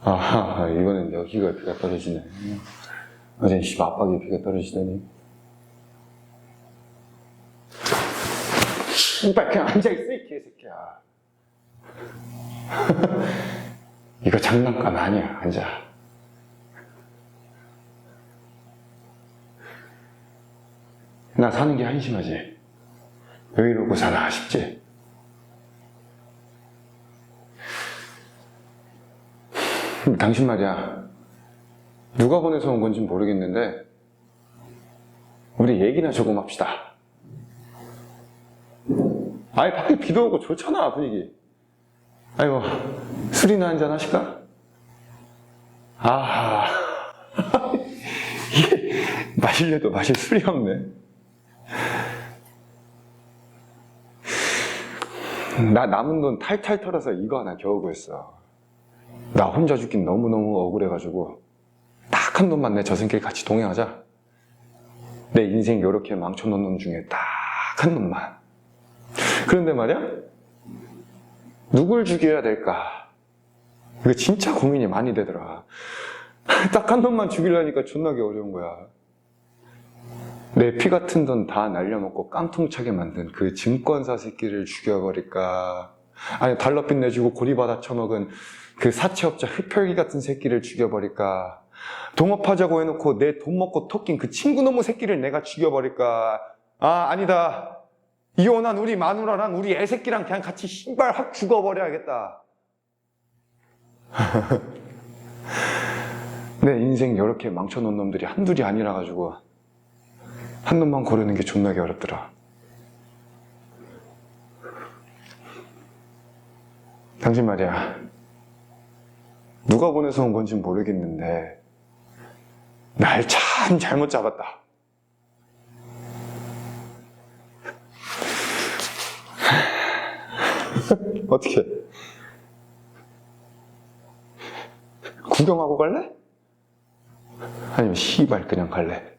아, 이거는 여기가 비가 떨어지네. 어젠 씨 압박이 비가 떨어지더니. 씨발, 그냥 앉아있어, 이 개새끼야. 이거 장난감 아니야, 앉아. 나 사는 게 한심하지. 왜 이러고 사나 싶지? 당신 말이야. 누가 보내서 온 건지 모르겠는데, 우리 얘기나 조금 합시다. 아니, 밖에 비도 오고 좋잖아, 분위기. 아이고, 술이나 한잔 하실까? 아하. 이게 마실려도 마실 술이 없네. 나 남은 돈 탈탈 털어서 이거 하나 겨우 구했어. 나 혼자 죽긴 너무너무 억울해가지고 딱 한 놈만 내 저승길 같이 동행하자. 내 인생 요렇게 망쳐놓은 놈 중에 딱 한 놈만. 그런데 말이야? 누굴 죽여야 될까? 이거 진짜 고민이 많이 되더라. 딱 한 놈만 죽이려니까 존나게 어려운 거야. 내 피 같은 돈 다 날려먹고 깡통차게 만든 그 증권사 새끼를 죽여버릴까? 아니 달러 빚 내주고 고리받아 처먹은 그 사채업자 흡혈귀 같은 새끼를 죽여버릴까? 동업하자고 해놓고 내 돈 먹고 토낀 그 친구 놈의 새끼를 내가 죽여버릴까? 아 아니다. 이혼한 우리 마누라랑 우리 애새끼랑 그냥 같이 신발 확 죽어버려야겠다. 내 인생 이렇게 망쳐놓은 놈들이 한둘이 아니라 가지고 한 놈만 고르는 게 존나게 어렵더라. 당신 말이야. 누가 보내서 온 건지 모르겠는데 날 참 잘못 잡았다. 어떻게? 구경하고 갈래? 아니면 시발 그냥 갈래?